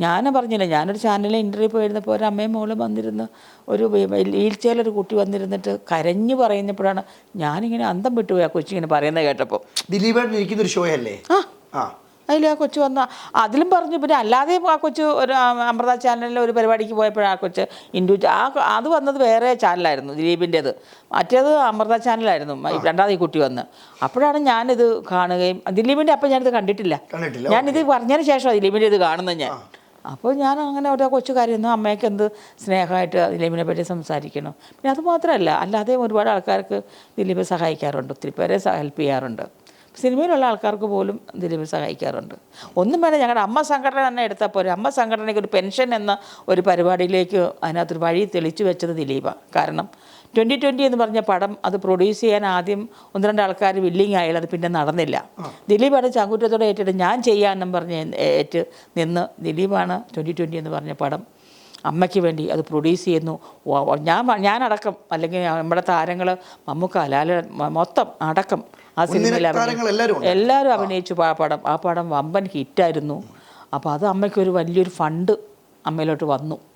ഞാൻ പറഞ്ഞില്ല ഞാനൊരു ചാനലിൽ ഇന്റർവ്യൂ പോയിരുന്നപ്പോൾ ഒരു അമ്മയും മോളും വന്നിരുന്ന് ഒരു വീൽ ചെയറിലൊരു കുട്ടി വന്നിരുന്നിട്ട് കരഞ്ഞു പറയുന്നപ്പോഴാണ് ഞാനിങ്ങനെ അന്തം വിട്ടുപോയി ആ കൊച്ചിങ്ങനെ പറയുന്നത് കേട്ടപ്പോൾ ദിലീപേട്ടൻ ഒരു ഷോ അല്ലേ? ആ. ആ. അതിൽ ആ കൊച്ചു വന്ന അതിലും പറഞ്ഞു പിന്നെ അല്ലാതെ ആ കൊച്ചു ഒരു അമൃത ചാനലിൽ ഒരു പരിപാടിക്ക് പോയപ്പോഴാണ് ആ കൊച്ച് ഇൻഡു ആ അത് വന്നത് വേറെ ചാനലായിരുന്നു ദിലീപിന്റേത് മറ്റേത് അമൃത ചാനലായിരുന്നു രണ്ടാമത് ഈ കുട്ടി വന്ന്. അപ്പോഴാണ് ഞാനിത് കാണുകയും ദിലീപിന്റെ അപ്പം ഞാനിത് കണ്ടിട്ടില്ല. ഞാനിത് പറഞ്ഞതിന് ശേഷമാണ് ദിലീപിന്റെ ഇത് കാണുന്നത് ഞാൻ. അപ്പോൾ ഞാൻ അങ്ങനെ ഒരു കൊച്ചു കരയുന്നു അമ്മയ്ക്ക് എന്ത് സ്നേഹമായിട്ട് ദിലീപിനെ പറ്റി സംസാരിക്കണം പിന്നെ അത് മാത്രമല്ല അല്ലാതെ ഒരുപാട് ആൾക്കാർക്ക് ദിലീപ് സഹായിക്കാറുണ്ട് ഒത്തിരി പേരെ ഹെൽപ്പ് ചെയ്യാറുണ്ട്. സിനിമയിലുള്ള ആൾക്കാർക്ക് പോലും ദിലീപ് സഹായിക്കാറുണ്ട്. ഒന്നും വേണ്ട ഞങ്ങളുടെ അമ്മ സംഘടന തന്നെ എടുത്താൽ പോരെ. അമ്മ സംഘടനയ്ക്ക് ഒരു പെൻഷൻ എന്ന ഒരു പരിപാടിയിലേക്ക് അതിനകത്തൊരു വഴി തെളിച്ചു വെച്ചത് ദിലീപാണ് കാരണം ട്വന്റി ട്വന്റി എന്ന് പറഞ്ഞ പടം അത് പ്രൊഡ്യൂസ് ചെയ്യാൻ ആദ്യം ഒന്ന് രണ്ട് ആൾക്കാർ വില്ലിങ് ആയാലും അത് പിന്നെ നടന്നില്ല. ദിലീപാണ് ചങ്കുറ്റത്തോടെ ഏറ്റിട്ട് ഞാൻ ചെയ്യാമെന്നും പറഞ്ഞ് ഏറ്റ് നിന്ന് ദിലീപാണ് ട്വന്റി ട്വന്റി എന്ന് പറഞ്ഞ പടം അമ്മയ്ക്ക് വേണ്ടി അത് പ്രൊഡ്യൂസ് ചെയ്യുന്നു. ഞാൻ ഞാനടക്കം അല്ലെങ്കിൽ നമ്മുടെ താരങ്ങൾ മമ്മൂക്ക ലാല മൊത്തം അടക്കം ആ സിനിമയിൽ. എല്ലാവരും അഭിനയിച്ചു. ആ. പടം ആ പടം വമ്പൻ ഹിറ്റായിരുന്നു. അപ്പോൾ അത് അമ്മയ്ക്കൊരു വലിയൊരു ഫണ്ട് അമ്മയിലോട്ട് വന്നു.